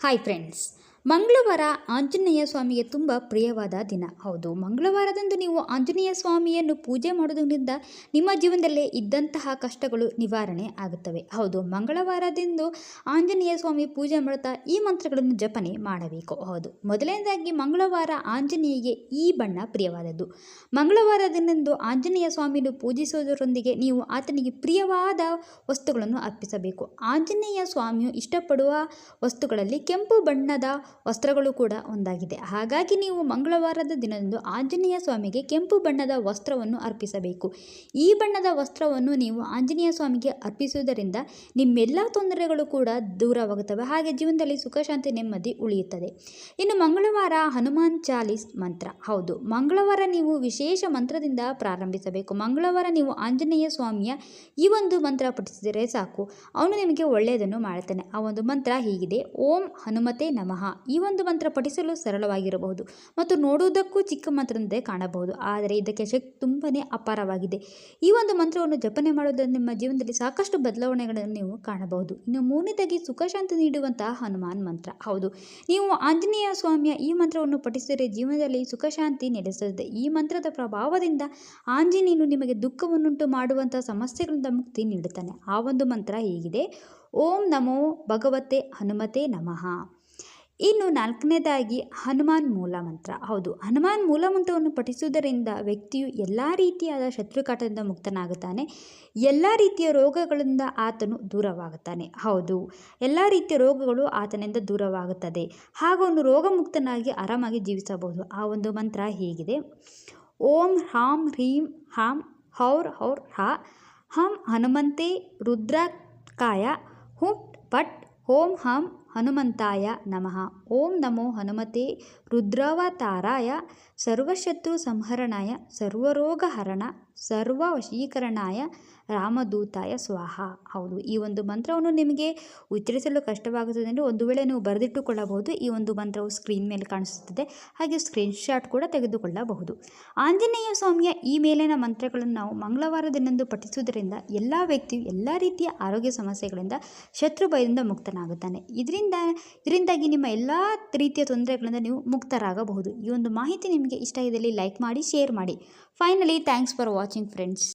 Hi friends ಮಂಗಳವಾರ ಆಂಜನೇಯ ಸ್ವಾಮಿಗೆ ತುಂಬ ಪ್ರಿಯವಾದ ದಿನ. ಹೌದು, ಮಂಗಳವಾರದಂದು ನೀವು ಆಂಜನೇಯ ಸ್ವಾಮಿಯನ್ನು ಪೂಜೆ ಮಾಡೋದ್ರಿಂದ ನಿಮ್ಮ ಜೀವನದಲ್ಲೇ ಇದ್ದಂತಹ ಕಷ್ಟಗಳು ನಿವಾರಣೆ ಆಗುತ್ತವೆ. ಹೌದು, ಮಂಗಳವಾರದಂದು ಆಂಜನೇಯ ಸ್ವಾಮಿ ಪೂಜೆ ಮಾಡುತ್ತಾ ಈ ಮಂತ್ರಗಳನ್ನು ಜಪನೆ ಮಾಡಬೇಕು. ಹೌದು ಮೊದಲನೇದಾಗಿ ಮಂಗಳವಾರ ಆಂಜನೇಯಗೆ ಈ ಬಣ್ಣ ಪ್ರಿಯವಾದದ್ದು. ಮಂಗಳವಾರ ದಿನದಂದು ಆಂಜನೇಯ ಸ್ವಾಮಿಯನ್ನು ಪೂಜಿಸುವುದರೊಂದಿಗೆ ನೀವು ಆತನಿಗೆ ಪ್ರಿಯವಾದ ವಸ್ತುಗಳನ್ನು ಅರ್ಪಿಸಬೇಕು. ಆಂಜನೇಯ ಸ್ವಾಮಿಯು ಇಷ್ಟಪಡುವ ವಸ್ತುಗಳಲ್ಲಿ ಕೆಂಪು ಬಣ್ಣದ ವಸ್ತ್ರಗಳು ಕೂಡ ಒಂದಾಗಿದೆ. ಹಾಗಾಗಿ ನೀವು ಮಂಗಳವಾರದ ದಿನದಂದು ಆಂಜನೇಯ ಸ್ವಾಮಿಗೆ ಕೆಂಪು ಬಣ್ಣದ ವಸ್ತ್ರವನ್ನು ಅರ್ಪಿಸಬೇಕು. ಈ ಬಣ್ಣದ ವಸ್ತ್ರವನ್ನು ನೀವು ಆಂಜನೇಯ ಸ್ವಾಮಿಗೆ ಅರ್ಪಿಸುವುದರಿಂದ ನಿಮ್ಮೆಲ್ಲ ತೊಂದರೆಗಳು ಕೂಡ ದೂರವಾಗುತ್ತವೆ. ಹಾಗೆ ಜೀವನದಲ್ಲಿ ಸುಖ, ಶಾಂತಿ, ನೆಮ್ಮದಿ ಉಳಿಯುತ್ತದೆ. ಇನ್ನು ಮಂಗಳವಾರ ಹನುಮಾನ್ ಚಾಲೀಸ್ ಮಂತ್ರ. ಹೌದು, ಮಂಗಳವಾರ ನೀವು ವಿಶೇಷ ಮಂತ್ರದಿಂದ ಪ್ರಾರಂಭಿಸಬೇಕು. ಮಂಗಳವಾರ ನೀವು ಆಂಜನೇಯ ಸ್ವಾಮಿಯ ಈ ಒಂದು ಮಂತ್ರ ಪಠಿಸಿದರೆ ಸಾಕು. ಅವನು ನಿಮಗೆ ಒಳ್ಳೆಯದನ್ನು ಮಾಡುತ್ತಾನೆ. ಆ ಒಂದು ಮಂತ್ರ ಹೀಗಿದೆ. ಓಂ ಹನುಮತೆ ನಮಃ. ಈ ಒಂದು ಮಂತ್ರ ಪಠಿಸಲು ಸರಳವಾಗಿರಬಹುದು ಮತ್ತು ನೋಡುವುದಕ್ಕೂ ಚಿಕ್ಕ ಮಂತ್ರದಂತೆ ಕಾಣಬಹುದು. ಆದರೆ ಇದಕ್ಕೆ ಶಕ್ತಿ ತುಂಬನೇ ಅಪಾರವಾಗಿದೆ. ಈ ಒಂದು ಮಂತ್ರವನ್ನು ಜಪನೆ ಮಾಡೋದ್ರಿಂದ ನಿಮ್ಮ ಜೀವನದಲ್ಲಿ ಸಾಕಷ್ಟು ಬದಲಾವಣೆಗಳನ್ನು ನೀವು ಕಾಣಬಹುದು. ಇನ್ನು ಮೂರನೇದಾಗಿ ಸುಖ ಶಾಂತಿ ನೀಡುವಂತಹ ಹನುಮಾನ್ ಮಂತ್ರ. ಹೌದು, ನೀವು ಆಂಜನೇಯ ಸ್ವಾಮಿಯ ಈ ಮಂತ್ರವನ್ನು ಪಠಿಸಿದರೆ ಜೀವನದಲ್ಲಿ ಸುಖ ಶಾಂತಿ ನೆಲೆಸುತ್ತದೆ ಈ ಮಂತ್ರದ ಪ್ರಭಾವದಿಂದ ಆಂಜನೇಯನು ನಿಮಗೆ ದುಃಖವನ್ನುಂಟು ಮಾಡುವಂತಹ ಸಮಸ್ಯೆಗಳಿಂದ ಮುಕ್ತಿ ನೀಡುತ್ತಾನೆ. ಆ ಒಂದು ಮಂತ್ರ ಹೀಗಿದೆ. ಓಂ ನಮೋ ಭಗವತೆ ಹನುಮತೆ ನಮಃ. ಇನ್ನು ನಾಲ್ಕನೇದಾಗಿ ಹನುಮಾನ್ ಮೂಲ ಮಂತ್ರ ಹೌದು, ಹನುಮಾನ್ ಮೂಲ ಮಂತ್ರವನ್ನು ಪಠಿಸುವುದರಿಂದ ವ್ಯಕ್ತಿಯು ಎಲ್ಲ ರೀತಿಯಾದ ಶತ್ರುಕಾಟದಿಂದ ಮುಕ್ತನಾಗುತ್ತಾನೆ. ಎಲ್ಲ ರೀತಿಯ ರೋಗಗಳಿಂದ ಆತನು ದೂರವಾಗುತ್ತಾನೆ. ಹೌದು, ಎಲ್ಲ ರೀತಿಯ ರೋಗಗಳು ಆತನಿಂದ ದೂರವಾಗುತ್ತದೆ. ಹಾಗೂ ಅವನು ರೋಗಮುಕ್ತನಾಗಿ ಆರಾಮಾಗಿ ಜೀವಿಸಬಹುದು. ಆ ಒಂದು ಮಂತ್ರ ಹೀಗಿದೆ. ಓಂ ಹಾಂ ಹ್ರೀಂ ಹಾಂ ಹೌರ್ ಹೌರ್ ಹಾ ಹಂ ಹನುಮಂತೆ ರುದ್ರಕಾಯ ಹುಟ್ ಪಟ್ ಓಂ ಹಂ ಹನುಮಂತಾಯ ನಮಃ. ಓಂ ನಮೋ ಹನುಮತೆ ರುದ್ರವತಾರಾಯ ಸರ್ವಶತ್ರು ಸಂಹರಣಾಯ ಸರ್ವರೋಗಹರಣ ಸರ್ವ ವಶೀಕರಣಾಯ ರಾಮದೂತಾಯ ಸ್ವಾಹ. ಹೌದು, ಈ ಒಂದು ಮಂತ್ರವನ್ನು ನಿಮಗೆ ಉಚ್ಚರಿಸಲು ಕಷ್ಟವಾಗುತ್ತದೆ ಅಂದರೆ ಒಂದು ವೇಳೆ ನೀವು ಬರೆದಿಟ್ಟುಕೊಳ್ಳಬಹುದು. ಈ ಒಂದು ಮಂತ್ರವು ಸ್ಕ್ರೀನ್ ಮೇಲೆ ಕಾಣಿಸುತ್ತದೆ. ಹಾಗೆ ಸ್ಕ್ರೀನ್ಶಾಟ್ ಕೂಡ ತೆಗೆದುಕೊಳ್ಳಬಹುದು. ಆಂಜನೇಯ ಸ್ವಾಮಿಯ ಈ ಮೇಲಿನ ಮಂತ್ರಗಳನ್ನು ನಾವು ಮಂಗಳವಾರ ದಿನದಂದು ಪಠಿಸುವುದರಿಂದ ಎಲ್ಲ ವ್ಯಕ್ತಿಯು ಎಲ್ಲ ರೀತಿಯ ಆರೋಗ್ಯ ಸಮಸ್ಯೆಗಳಿಂದ ಶತ್ರು ಭಯದಿಂದ ಮುಕ್ತನಾಗುತ್ತಾನೆ ಇದರಿಂದ, ಇದರಿಂದಾಗಿ ನಿಮ್ಮ ಎಲ್ಲ ರೀತಿಯ ತೊಂದರೆಗಳಿಂದ ನೀವು ಮುಕ್ತರಾಗಬಹುದು. ಈ ಒಂದು ಮಾಹಿತಿ ನಿಮಗೆ ಇಷ್ಟ ಇದ್ದಲ್ಲಿ ಲೈಕ್ ಮಾಡಿ, ಶೇರ್ ಮಾಡಿ. Finally thanks for watching friends